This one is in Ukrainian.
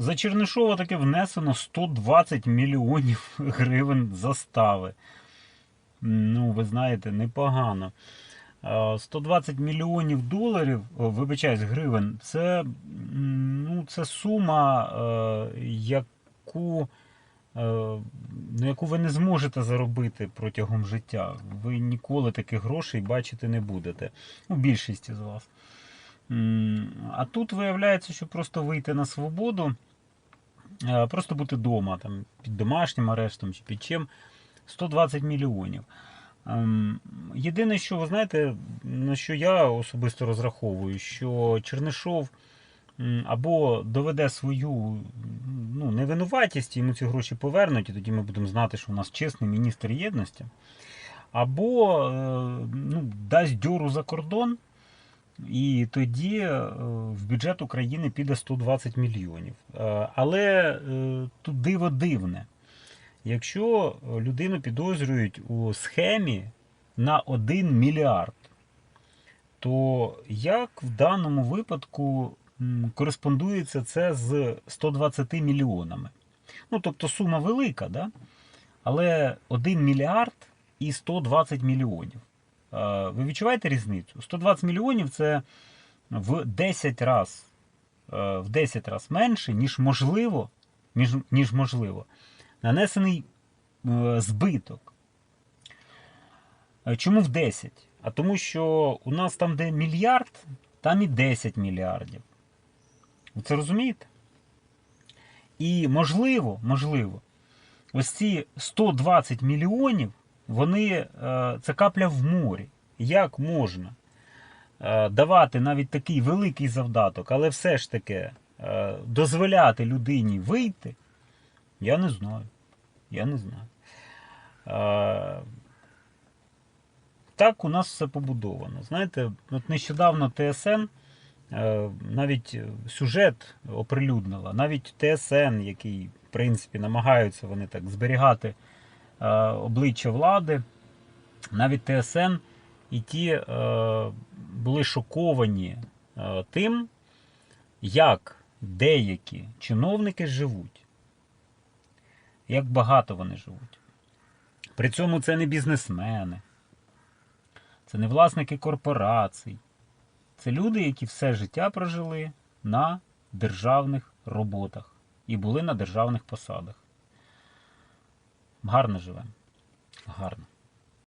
За Чернишова таки внесено 120 мільйонів гривень застави. Ну, ви знаєте, непогано. Е, 120 мільйонів доларів, вибачаюсь, гривень, це, ну, це сума, е, яку, е, ну, яку ви не зможете заробити протягом життя. Ви ніколи таких грошей бачити не будете. Ну, більшість з вас. А тут виявляється, що просто вийти на свободу, просто бути вдома, там, під домашнім арештом чи під чим, 120 мільйонів. Ем, Єдине, що ви знаєте, на що я особисто розраховую, що Чернишов або доведе свою ну, невинуватість, йому ці гроші повернуть, і тоді ми будемо знати, що у нас чесний міністр єдності, або е, ну, дасть дьору за кордон, і тоді е, в бюджет України піде 120 мільйонів. Е, Але е, тут диво дивне. Якщо людину підозрюють у схемі на 1 мільярд, то як в даному випадку кореспондується це з 120 мільйонами? Ну, тобто сума велика, да? але 1 мільярд і 120 мільйонів. Е, Ви відчуваєте різницю? 120 мільйонів це в 10 раз, е, в 10 раз менше, ніж можливо, ніж, ніж можливо, нанесений е, збиток. Чому в 10? А тому що у нас там, де мільярд, там і 10 мільярдів. Ви це розумієте? І можливо, можливо, ось ці 120 мільйонів, вони е, це капля в морі. Як можна е, давати навіть такий великий завдаток, але все ж таки е, дозволяти людині вийти, я не знаю. Я не знаю. Так у нас все побудовано. Знаєте, от нещодавно ТСН навіть сюжет оприлюднила, навіть ТСН, який, в принципі, намагаються вони так зберігати обличчя влади, навіть ТСН і ті е, були шоковані е, тим, як деякі чиновники живуть, як багато вони живуть. При цьому це не бізнесмени, це не власники корпорацій. Це люди, які все життя прожили на державних роботах і були на державних посадах. Гарно живемо. Гарно.